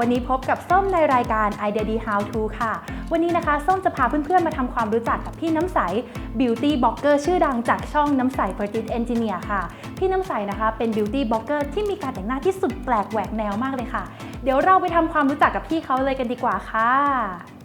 วัสดีค่ะวันนี้พบกับส้มในรายการ Idea D How To ค่ะ วันนี้นะคะ ส้มจะพาเพื่อนๆ มาทำความรู้จักกับพี่น้ำใส Beauty Blogger ชื่อดังจากช่องน้ำใส p e r t i t Engineer ค่ะ พี่น้ำใสนะคะเป็น Beauty Blogger ที่มีการแต่งหน้าที่สุดแปลกแหวกแนวมากเลยค่ะ เดี๋ยวเราไปทำความรู้จักกับพี่เขาเลยกันดีกว่าค่ะ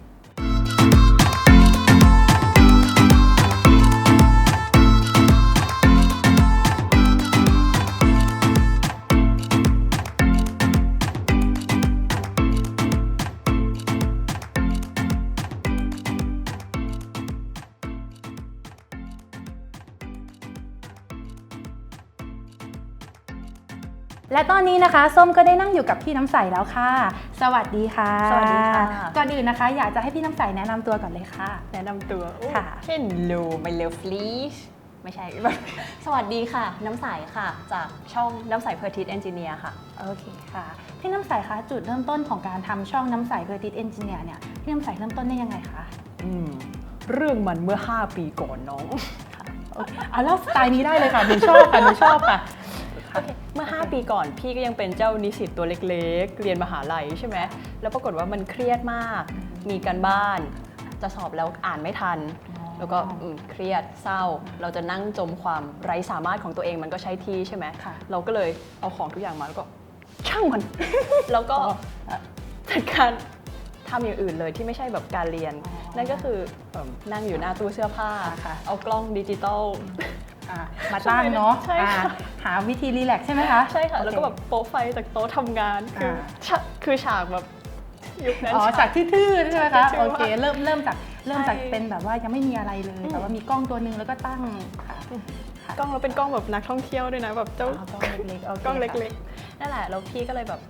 และตอนนี้นะคะส้มก็ได้นั่งอยู่กับพี่น้ำใสแล้วค่ะ สวัสดีค่ะ สวัสดีค่ะ ก่อนอื่นนะคะ อยากจะให้พี่น้ำใสแนะนำตัวก่อนเลยค่ะ แนะนำตัวค่ะ Hello my lovelies ไม่ใช่ สวัสดีค่ะ น้ำใสค่ะ จากช่องน้ำใส p e r t i t Engineer ค่ะ โอเคค่ะ พี่น้ำใสคะจุดเริ่มต้นของการทำช่องน้ำใส p e r t i t Engineer เนี่ย พี่น้ำใสเริ่มต้นได้ยังไงคะ อืม เรื่องมันเมื่อ 5 ปีก่อนน้อง โอเคเอาเล่าสไตล์นี้ได้เลยค่ะหนูชอบค่ะหนูชอบค่ะ โอเคเมื่อ 5 ปีก่อนพี่ก็ยังเป็นเจ้านิสิตตัวเล็กๆ เรียนมหาลัยใช่ไหม แล้วปรากฏว่ามันเครียดมาก มีการบ้าน จะสอบแล้วอ่านไม่ทันอ๋อแล้วก็อืมเครียดเศร้า เราจะนั่งจมความไร้สามารถของตัวเองมันก็ใช้ที่ใช่ไหมค่ะ เราก็เลยเอาของทุกอย่างมาแล้วก็ช่างมัน แล้วก็อ๋อ จัดการ ทำอย่างอื่นเลยที่ไม่ใช่แบบการเรียนอ๋อนั่นก็คือเอิ่มนั่งอยู่หน้าตู้เสื้อผ้าค่ะ เอากล้องดิจิตอล อะมาตั้งเนาะใช่ค่ะ อะหาวิธีรีแลกซ์ใช่ไหมคะใช่ค่ะ โอเแล้วก็แบบโป๊ะไฟจากโต๊ะทำงานคืออ่าฉากคือฉากแบบยุคนั้น อ๋อจากทื่อๆใช่ไหมจาคะกทื่อๆโอเคเริ่มเริ่มจากเริ่มจากใช่เป็นแบบว่ายังไม่มีอะไรเลย อืม แต่ว่ามีกล้องตัวหนึงแล้วก็ตั้งค่ะค่ะกล้องเราเป็นกล้องแบบนักท่องเที่ยวด้วยนะแบบเจ้า อ๋อกล้องเล็กๆโอเคกล้องค่ะเล็กๆ นั่นแหละ แล้วพี่ก็เลยแบบ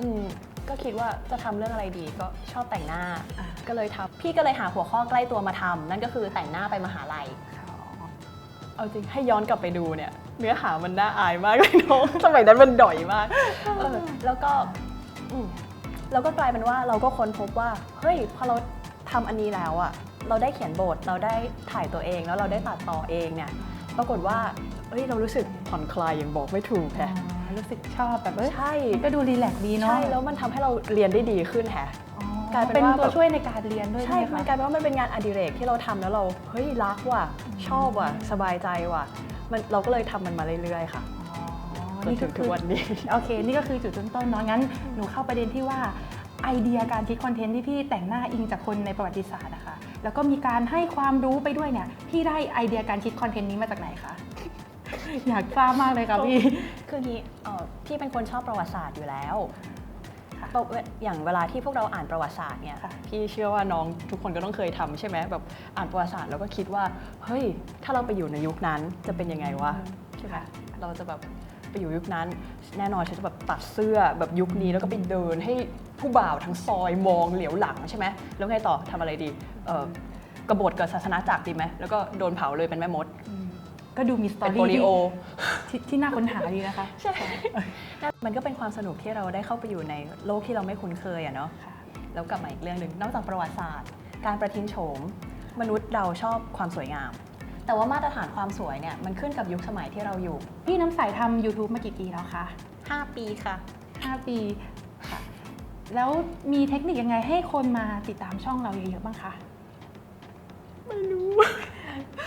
อืม ก็คิดว่าจะทำเรื่องอะไรดีก็ชอบแต่งหน้าอะก็เลยทำพี่ก็เลยหาหัวข้อใกล้ตัวมาทำนั่นก็คือแต่งหน้าไปมหาลัยเอาจริงให้ย้อนกลับไปดูเนี่ย เนื้อหามันน่าอายมากเลยน้องสมัยนั้นมันด่อยมากเออแล้วก็อืมแล้วก็กลายเป็นว่าเราก็ค้นพบว่าเฮ้ยพอเราทำอันนี้แล้วอะเราได้เขียนบทเราได้ถ่ายตัวเองแล้วเราได้ตัดต่อเองเนี่ยปรากฏว่าเอ้ยเรารู้สึกผ่อนคลายอย่างบอกไม่ถูกอ๋แฮะอ รู้สึกชอบแบบเอ้ยใช่มันก็ดูรีแลกซ์ดีเนาะใช่แล้วมันทำให้เราเรียนได้ดีขึ้นแฮะอ๋อกลายเป็นเป็นว่าตัวช่วยในการเรียนด้วยใช่ใช่ไหมมันคะกลายเป็นว่ามันเป็นงานอดิเรกที่เราทำแล้วเราเฮ้ยรักว่ะชอบว่ะสบายใจว่ะมันเราก็เลยทำมันมาเรื่อยๆค่ะอ๋อจนถึงทุกวันนี้โอเค นี่ก็คือจุดเริ่มต้นเนาะงั้นหนูเข้าประเด็นที่ว่าไอเดียการคิดคอนเทนต์ที่พี่แต่งหน้าอิงจากคนในประวัติศาสตร์นะคะ แล้วก็มีการให้ความรู้ไปด้วยเนี่ย พี่ได้ไอเดียการคิดคอนเทนต์นี้มาจากไหนคะ อยากทราบมากเลยค่ะพี่ คืองี้เอ่อพี่เป็นคนชอบประวัติศาสตร์อยู่แล้วค่ะประวัติอย่างเวลาที่พวกเราอ่านประวัติศาสตร์เนี่ยค่ะพี่เชื่อว่าน้องทุกคนก็ต้องเคยทำใช่ไหมแบบอ่านประวัติศาสตร์แล้วก็คิดว่า เฮ้ย ถ้าเราไปอยู่ในยุคนั้นจะเป็นยังไงวะใช่ไหมเราจะแบบไปอยู่ยุคนั้น แน่นอนฉันจะแบบตัดเสื้อแบบยุคนี้แล้วก็ไปเดินให้ผู้บ่าวทั้งซอยมองเหลียวหลังใช่ไหมแล้วไงต่อทำอะไรดีเอ่อกบฏกับศาสนาจักรดีไหมแล้วก็โดนเผาเลยเป็นแม่มด ก็ดูมีสตอเป็นโปรี่ลิโอ ที่ที่น่าค้นหาดีนะคะ ใช่ มันก็เป็นความสนุกที่เราได้เข้าไปอยู่ในโลกที่เราไม่คุ้นเคยอะเนาะ ค่ะ แล้วกลับมาอีกเรื่องหนึ่งนอกจากประวัติศาสตร์ การประทินโฉม มนุษย์เราชอบความสวยงาม แต่ว่ามาตรฐานความสวยเนี่ยมันขึ้นกับยุคสมัยที่เราอยู่ พี่น้ำใสทำ YouTube มากี่ปีแล้วคะ 5 ปีค่ะ 5 ปีค่ะ แล้วมีเทคนิคยังไงให้คนมาติดตามช่องเราเยอะๆบ้างคะ ไม่รู้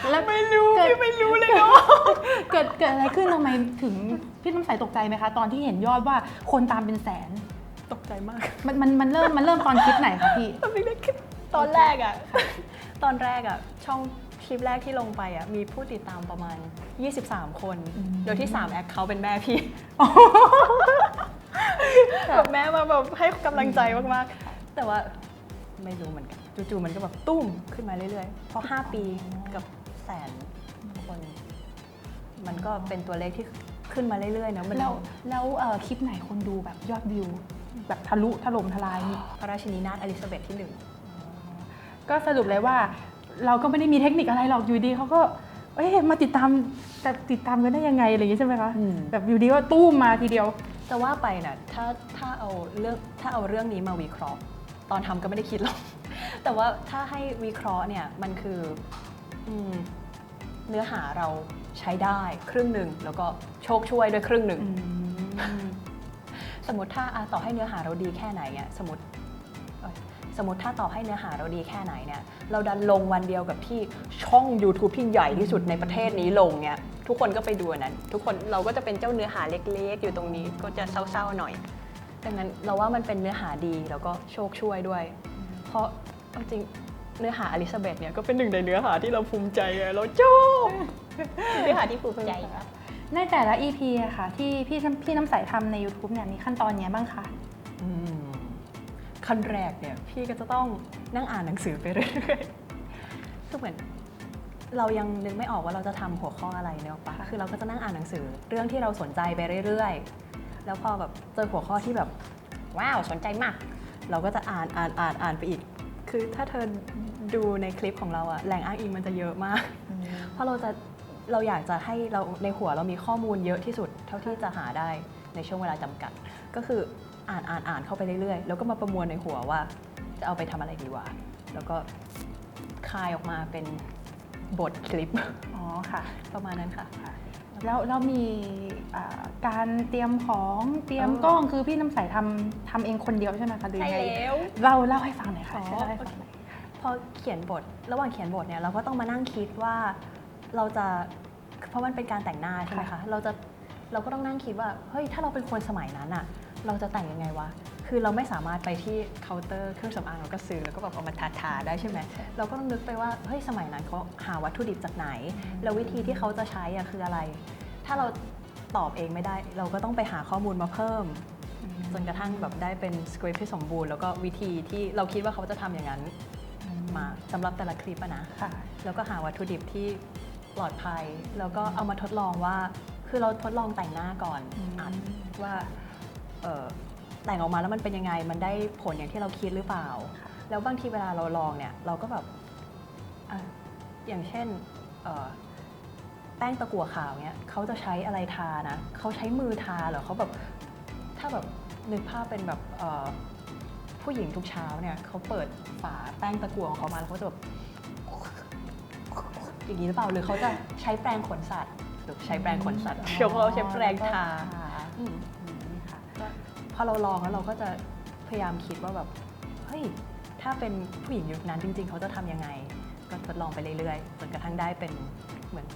แล้วไม่รู้ เกิด พี่ไม่รู้เลยเนาะ เกิดเกิดอะไรขึ้นทำไมถึงพี่น้ำใสตกใจไหมคะ ตอนที่เห็นยอดว่าคนตามเป็นแสน ตกใจมาก มันมันมันเริ่มมันเริ่มตอนคลิปไหนคะพี่ ตอนแรกตอนแรกอะตอนแรกอะช่องคลิปแรกที่ลงไปอะมีผู้ติดตามประมาณ 23 คนอืมโดยที่ 3 แอคเขาเป็นแม่พี่แบบแม่มาแบบให้กำลังใจมากๆ แต่ว่าไม่รู้เหมือนกันจู่ๆมันก็แบบตุ้มขึ้นมาเรื่อยๆ พอ 5 ปีกับแสนคน มันก็เป็นตัวเลขที่ขึ้นมาเรื่อยๆเนอะมันแล้วแล้วเอ่อคลิปไหนคนดูแบบยอดวิว แบบทะลุถล่มทลายนี่พระราชินีนาถอลิซาเบธที่หนึ่ง ก็สรุปเลยว่า เราก็ไม่ได้มีเทคนิคอะไรหรอกอยู่ดีเขาก็เอ้ยมาติดตามแต่ติดตามกันได้ยังไงอะไรอย่างงี้ใช่ไหมคะอืม แบบอยู่ดีก็ตู้มมาทีเดียว จะว่าไปนะถ้าถ้าเอาเรื่องถ้าเอาเรื่องนี้มาวิเคราะห์ ตอนทำก็ไม่ได้คิดหรอก แต่ว่าถ้าให้วิเคราะห์เนี่ยมันคืออืมเนื้อหาเรา ใช้ได้ครึ่งหนึ่งแล้วก็โชคช่วยด้วยครึ่งหนึ่ง สมมติถ้าอะต่อให้เนื้อหาเราดีแค่ไหนเนี่ยสมมติเอ้ยสมมติถ้าต่อให้เนื้อหาเราดีแค่ไหนเนี่ยเราดันลงวันเดียวกับที่ช่อง YouTube ที่ใหญ่ที่สุดในประเทศนี้ลงเนี่ยทุกคนก็ไปดูอันนั้น ทุกคนเราก็จะเป็นเจ้าเนื้อหาเล็กๆ อยู่ตรงนี้ก็จะเศร้าๆหน่อย ดังนั้นเราว่ามันเป็นเนื้อหาดีแล้วก็โชคช่วยด้วย เพราะเอาจริง เนื้อหาอลิซาเบธเนี่ยก็เป็นหนึ่งในเนื้อหาที่เราภูมิใจไงเราชอบเนื้อหาที่ภูมิใจครับในแต่ละ EP อะค่ะ ที่พี่พี่น้ำใสทำใน YouTube เนี่ยมีขั้นตอนเนี้ยบ้างคะอืมขั้นแรกเนี่ยพี่ก็จะต้องนั่งอ่านหนังสือไปเรื่อยๆคือเหมือนเรายังนึกไม่ออกว่าเราจะทำหัวข้ออะไรเนอะปะคือเราก็จะนั่งอ่านหนังสือ เรื่องที่เราสนใจไปเรื่อยๆ แล้วพอแบบเจอหัวข้อที่แบบว้าวสนใจมาก เราก็จะอ่านอ่านอ่านอ่านไปอีก คือถ้าเธอดูในคลิปของเราอะแหล่งอ้างอิงมันจะเยอะมาก เพราะเราจะเราอยากจะให้เราในหัวเรามีข้อมูลเยอะที่สุดเท่าที่จะหาได้ในช่วงเวลาจำกัด ก็คืออ่านอ่านอ่านเข้าไปเรื่อยๆ แล้วก็มาประมวลในหัวว่า จะเอาไปทำอะไรดีวะแล้วก็คายออกมาเป็น บทคลิป อ๋อค่ะ ประมาณนั้นค่ะ แล้วเรามีอ่าการเตรียมของเตรียมเออกล้องคือพี่น้ำใสทำทำเองคนเดียวใช่ไหมคะหรือยังไงวเราเล่าให้ฟังหน่อยค่ะอ๋อ ช่วยเล่าให้ฟังหน่อยพอเขียนบท ระหว่างเขียนบทเนี่ยเราก็ต้องมานั่งคิดว่าเราจะเพราะมันเป็นการแต่งหน้าใช่ไหมคะเราจะเราก็ต้องนั่งคิดว่าเฮ้ยถ้าเราเป็นคนสมัยนั้นอะเราจะแต่งยังไงวะ คือเราไม่สามารถไปที่เคาน์เตอร์เครื่องสำอางแล้วก็ซื้อแล้วก็แบบเอามาทาทาๆได้ใช่ไหมเราก็ต้องนึกไปว่าเฮ้ยสมัยนั้นเขาหาวัตถุดิบจากไหน แล้ววิธีที่เขาจะใช้อะคืออะไร ถ้าเราตอบเองไม่ได้ เราก็ต้องไปหาข้อมูลมาเพิ่มจนกระทั่งแบบได้เป็นสคริปต์ที่สมบูรณ์แล้วก็วิธีที่เราคิดว่าเขาจะทำอย่างนั้นมาสำหรับแต่ละคลิปอะนะค่ะ แล้วก็หาวัตถุดิบที่ปลอดภัย แล้วก็เอามาทดลองว่า คือเราทดลองแต่งหน้าก่อนอืมอัดว่าเอ่อ แต่งออกมาแล้วมันเป็นยังไง มันได้ผลอย่างที่เราคิดหรือเปล่า แล้วบางทีเวลาเราลองเนี่ย เราก็แบบอะอย่างเช่นเอ่อแป้งตะกั่วขาวเนี่ยเขาจะใช้อะไรทานะเขาใช้มือทาเหรอเขาแบบถ้าแบบนึกภาพเป็นแบบเอ่อผู้หญิงทุกเช้าเนี่ยเขาเปิดฝาแป้งตะกั่วของเขามาแล้วเขาจะแบบอย่างนี้หรือเปล่าหรือเขาจะใช้แปรงขนสัตว์หรือใช้แปรงขนสัตว์เชียวเขาใช้แปรงทาอืมอืมค่ะพ อเราลองแล้วเราก็จะพยายามคิดว่าแบบเฮ้ยถ้าเป็นผู้หญิงยุคนั้นจริง ๆ เขาจะทำยังไง ก็ทดลองไปเรื่อยๆจนกระทั่งได้เป็นเหมือน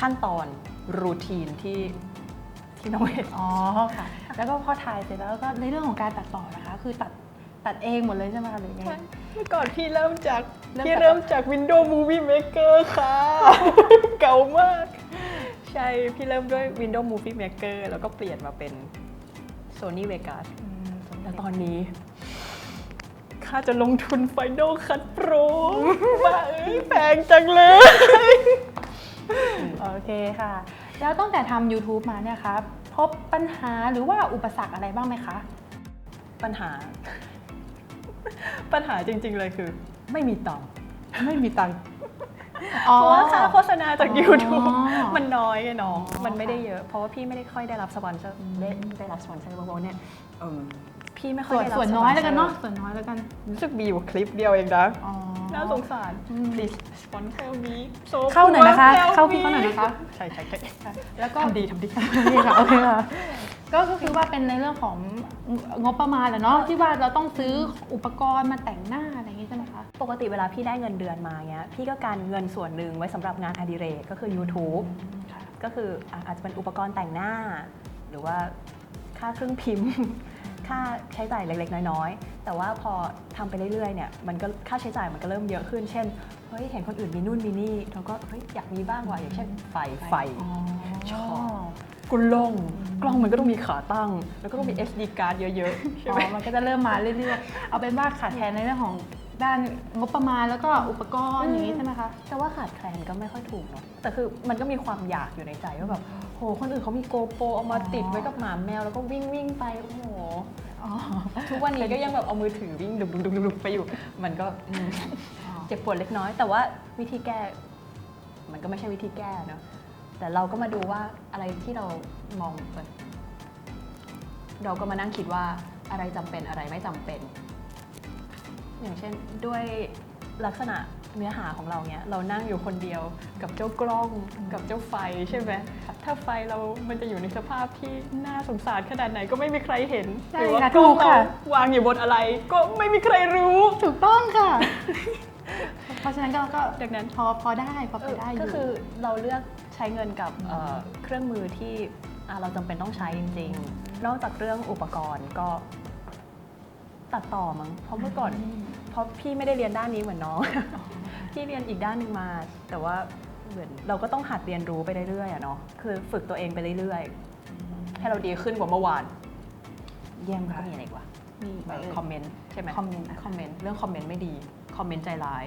ขั้นตอนรูทีนที่ที่น้องเห็นอ๋อค่ะ แล้วก็พอถ่ายเสร็จแล้วก็ในเรื่องของการตัดต่อนะคะ คือตัดตัดเองหมดเลยใช่ไหมคะหรือไง เมื่อก่อนพี่เริ่มจากเริ่มจาก พี่เริ่มจาก Windows Movie Maker ค่ะ เก่ามาก ใช่ พี่เริ่มด้วย Windows Movie Maker แล้วก็เปลี่ยนมาเป็น Sony Vegas อืมสนใจแล้วตอนนี้ ข้าจะลงทุน Final Cut Pro ว่าเอ้ยแพงจังเลย โอเคค่ะ แล้วตั้งแต่ทำ YouTube มาเนี่ยครับพบปัญหาหรือว่าอุปสรรคอะไรบ้างไหมคะ ปัญหา ปัญหาจริงๆเลยคือ ไม่มีตังค์ไม่มีตังค์ เพราะว่าค่าโฆษณาจากอ๋อ YouTube มันน้อยไงน้องอ๋อมันไม่ได้เยอะ เพราะว่าพี่ไม่ได้ค่อยได้รับสปอนเซอร์อืมได้ได้รับสปอนเซอร์บางๆเนี่ยเอิ่มพี่ไม่ค่อยส่วนได้รับส่วนน้อยแล้วกันเนาะสปอส่วนน้อยแล้วกันเซอร์รู้สึกมีอยู่คลิปเดียวเองนะอ๋อน่าสงสารอืม please sponsor me so เข้าหน่อยนะคะ poor เข้าพี่เขาหน่อยนะคะ ใช่ใช่ใช่แล้วก็ทำดีทำดีโอเคค่ะโอเคค่ะ ก็ก็คือว่าเป็นในเรื่องของงบประมาณแหละเนาะที่ว่าเราต้องซื้ออุปกรณ์มาแต่งหน้าอะไรอย่างงี้ใช่ไหมคะปกติเวลาพี่ได้เงินเดือนมาเงี้ยพี่ก็การเงินส่วนหนึ่งไว้สำหรับงานอดิเรกก็คือ YouTube ค่ะก็คืออะอาจจะเป็นอุปกรณ์แต่งหน้า หรือว่าค่าเครื่องพิมพ์ค่าใช้จ่ายเล็กๆ น้อยๆ แต่ว่าพอทำไปเรื่อยๆ เนี่ยมันก็ค่าใช้จ่ายมันก็เริ่มเยอะขึ้น เช่น เฮ้ย เห็นคนอื่นมีนู่นมีนี่เราก็เฮ้ยอยากมีบ้างว่ะอย่างเช่นไฟไฟอ๋อชอบ กล้องกล้องมันก็ต้องมีขาตั้ง แล้วก็ต้องมี SD card เยอะๆใช่อ๋ไหม อมันก็จะเริ่มมาเรื่อยๆ เอาเป็นว่าขาดแคลนในเรื่องของด้านงบประมาณแล้วก็อุปกรณ์อย่างนี้ใช่ไหมคะ แต่ว่าขาดแคลนก็ไม่ค่อยถูกเนาะแต่คือมันก็มีความอยากอยู่ในใจว่าแบบโหคนอื่นเขามีโกโปรเอามาติดไว้กับหมาแมวแล้วก็วิ่งวิ่งๆไปโอ้โหอ๋อ ทุกวันนี้ก็ยังแบบเอามือถือวิ่งดุดุดุดุดุไปอยู่ มันก็อืมเจ็บปวดเล็กน้อย แต่ว่าวิธีแก้ มันก็ไม่ใช่วิธีแก้เนอะ แต่เราก็มาดูว่าอะไรที่เรามองเปิดเราก็มานั่งคิดว่าอะไรจำเป็นอะไรไม่จำเป็น อย่างเช่นด้วยลักษณะเนื้อหาของเราเนี่ยเรานั่งอยู่คนเดียวกับเจ้ากล้องกับเจ้าไฟใช่ไหมถ้าไฟเรา มันจะอยู่ในสภาพที่น่าสงสารขนาดไหนก็ไม่มีใครเห็นใช่หรือว่าค่ะกล้องถูกเราค่ะวางอยู่บนอะไร ก็ไม่มีใครรู้ ถูกต้องค่ะเพ ราะฉะนั้นก็ก็ดังนั้น พอพอได้พอไปได้อยู่ ก็คือเราเลือกใช้เงินกับเอ่อเครื่องมือที่อะเราจำเป็นต้องใช้จริง ๆ นอกจากเรื่องอุปกรณ์ก็ตัดต่อมั้งเพราะเมื่อก่อน เพราะพี่ไม่ได้เรียนด้านนี้เหมือนน้อง พี่เรียนอีกด้านหนึ่งมา แต่ว่าเหมือนเราก็ต้องหัดเรียนรู้ไปเรื่อยๆอะเนาะคือฝึกตัวเองไปเรื่อยๆ ให้เราดีขึ้นกว่าเมื่อวานเยี่ยมก็ค่ะ มีอะไรอีกวะมีเออคอมเมนต์ใช่ไหมคอมเมนต์คอมเมนต์เรื่องคอมเมนต์ไม่ดี คอมเมนต์ใจร้าย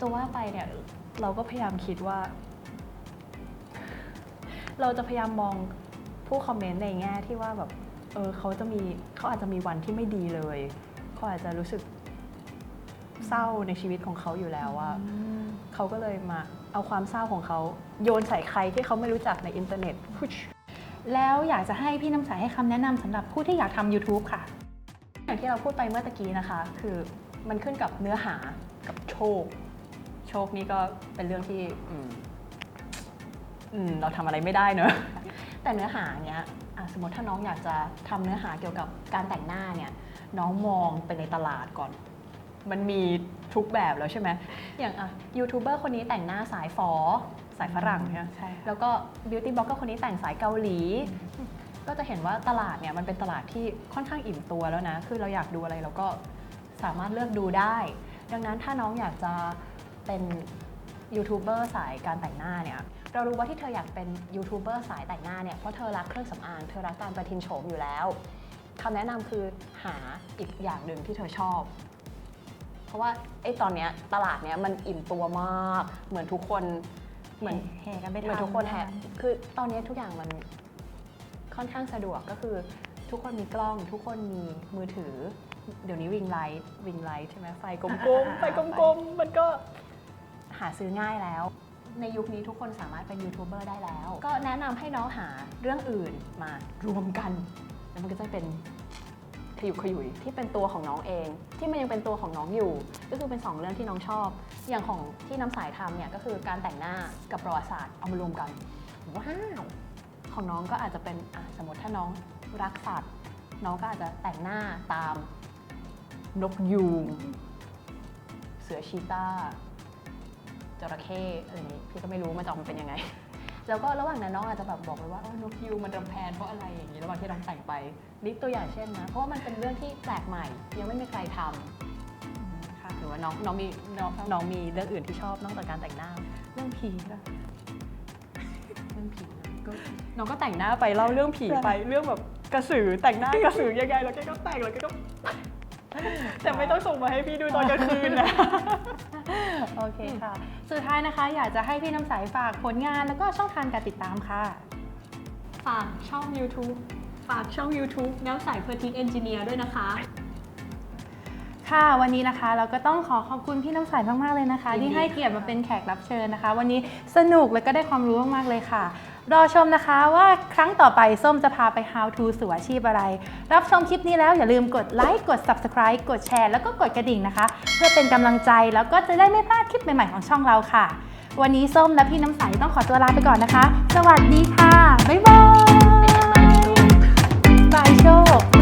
จะว่าไปเนี่ยเราก็พยายามคิดว่า เราจะพยายามมองผู้คอมเมนต์ในแง่ที่ว่าแบบเออเขาจะมีเขาอาจจะมีวันที่ไม่ดีเลยเขาอาจจะรู้สึกเศร้าในชีวิตของเขาอยู่แล้วว่าเขาก็เลยมาเอาความเศร้าของเขาโยนใส่ใครที่เขาไม่รู้จักในอินเทอร์เน็ต แล้วอยากจะให้พี่น้ำใสให้คำแนะนำสำหรับผู้ที่อยากทำ YouTube ค่ะ อย่างที่เราพูดไปเมื่อตะกี้นะคะ คือมันขึ้นกับเนื้อหากับโชค โชคนี่ก็เป็นเรื่องที่อืมอืมเราทำอะไรไม่ได้เนอะแต่เนื้อหาเนี้ยอะสมมติถ้าน้องอยากจะทำเนื้อหาเกี่ยวกับการแต่งหน้าเนี่ยน้องมองไปในตลาดก่อน มันมีทุกแบบแล้วใช่ไหมอย่างอะยูทูบเบอร์คนนี้แต่งหน้าสายฟอสายฝรั่งใช่ไหม ใช่ค่ะแล้วก็บิวตี้บล็อกเกอร์คนนี้แต่งสายเกาหลี ก็จะเห็นว่าตลาดเนี่ยมันเป็นตลาดที่ค่อนข้างอิ่มตัวแล้วนะ คือเราอยากดูอะไรเราก็สามารถเลือกดูได้ ดังนั้นถ้าน้องอยากจะ เป็นยูทูบเบอร์สายการแต่งหน้าเนี่ยเรารู้ว่าที่เธออยากเป็นยูทูบเบอร์สายแต่งหน้าเนี่ยเพราะเธอรักเครื่องสำอางเธอรักการประทินโฉมอยู่แล้วคำแนะนำคือหาอีกอย่างหนึ่งที่เธอชอบ เพราะว่าไอ้ตอนเนี้ยตลาดเนี้ยมันอิ่มตัวมาก เหมือนทุกคนเหมือนแห่กันไปเหมือนทำทุกคนแฮะคือตอนนี้ทุกอย่างมันค่อนข้างสะดวกก็คือทุกคนมีกล้องทุกคนมีมือถือ เดี๋ยวนี้วิงไลท์วิงไลท์ใช่ไหมไฟกลมๆไฟกลมๆมันก็ หาซื้อง่ายแล้ว ในยุคนี้ทุกคนสามารถเป็นยูทูบเบอร์ได้แล้ว ก็แนะนำให้น้องหาเรื่องอื่นมารวมกัน แล้วมันก็จะเป็นขยุกขยุยที่เป็นตัวของน้องเอง ที่มันยังเป็นตัวของน้องอยู่ ก็คือเป็นสองเรื่องที่น้องชอบ อย่างของที่น้ำสายทำเนี่ยก็คือการแต่งหน้ากับประวัติศาสตร์เอามารวมกันว้าวของน้องก็อาจจะเป็นอะสมมติถ้าน้องรักสัตว์น้องก็อาจจะแต่งหน้าตามนกยูงเสือชีตา จระเข้อะไรอย่างนี้พี่ก็ไม่รู้มันจะออกมาเป็นยังไง แล้วก็ระหว่างนั้นน้องอาจจะแบบบอกเลยว่าเออนกยูงมันรำแพนเพราะอะไรอย่างนี้ระหว่างที่น้องแต่งไปนี่ตัวอย่างเช่นนะเพราะว่ามันเป็นเรื่องที่แปลกใหม่ ยังไม่มีใครทำค่ะหรือว่าน้องน้องมีน้องน้องมีเรื่องอื่นที่ชอบนอกจากการแต่งหน้าเรื่องผีค่ะเรื่องผีก็น้องก็แต่งหน้าไปเล่าเรื่องผีไปเรื่องแบบกระสือแต่งหน้ากระสือยังไงแล้วแกก็แต่งแล้วแกก็ แต่ไม่ต้องส่งมาให้พี่ดูตอนกลางคืนนะ โอเคค่ะ สุดท้ายนะคะ อยากจะให้พี่น้ำใสฝากผลงานแล้วก็ช่องทางการติดตามค่ะ ฝากช่อง YouTube ฝากช่อง YouTube น้ำใสเพอร์ทิกเอนจิเนียร์ด้วยนะคะ ค่ะ วันนี้นะคะเราก็ต้องขอขอบคุณพี่น้ำใสมาก ๆ เลยนะคะ ยินดี ที่ให้เกียรติมาเป็นแขกรับเชิญนะคะ วันนี้สนุกและก็ได้ความรู้มาก ๆ เลยค่ะ รอชมนะคะว่าครั้งต่อไปส้มจะพาไป how to สู่อาชีพอะไร รับชมคลิปนี้แล้วอย่าลืมกดไลค์กด subscribe กดแชร์แล้วก็กดกระดิ่งนะคะ เพื่อเป็นกำลังใจแล้วก็จะได้ไม่พลาดคลิปใหม่ ๆ ของช่องเราค่ะ วันนี้ส้มและพี่น้ำใสต้องขอตัวลาไปก่อนนะคะ สวัสดีค่ะบ๊ายบายบายโชค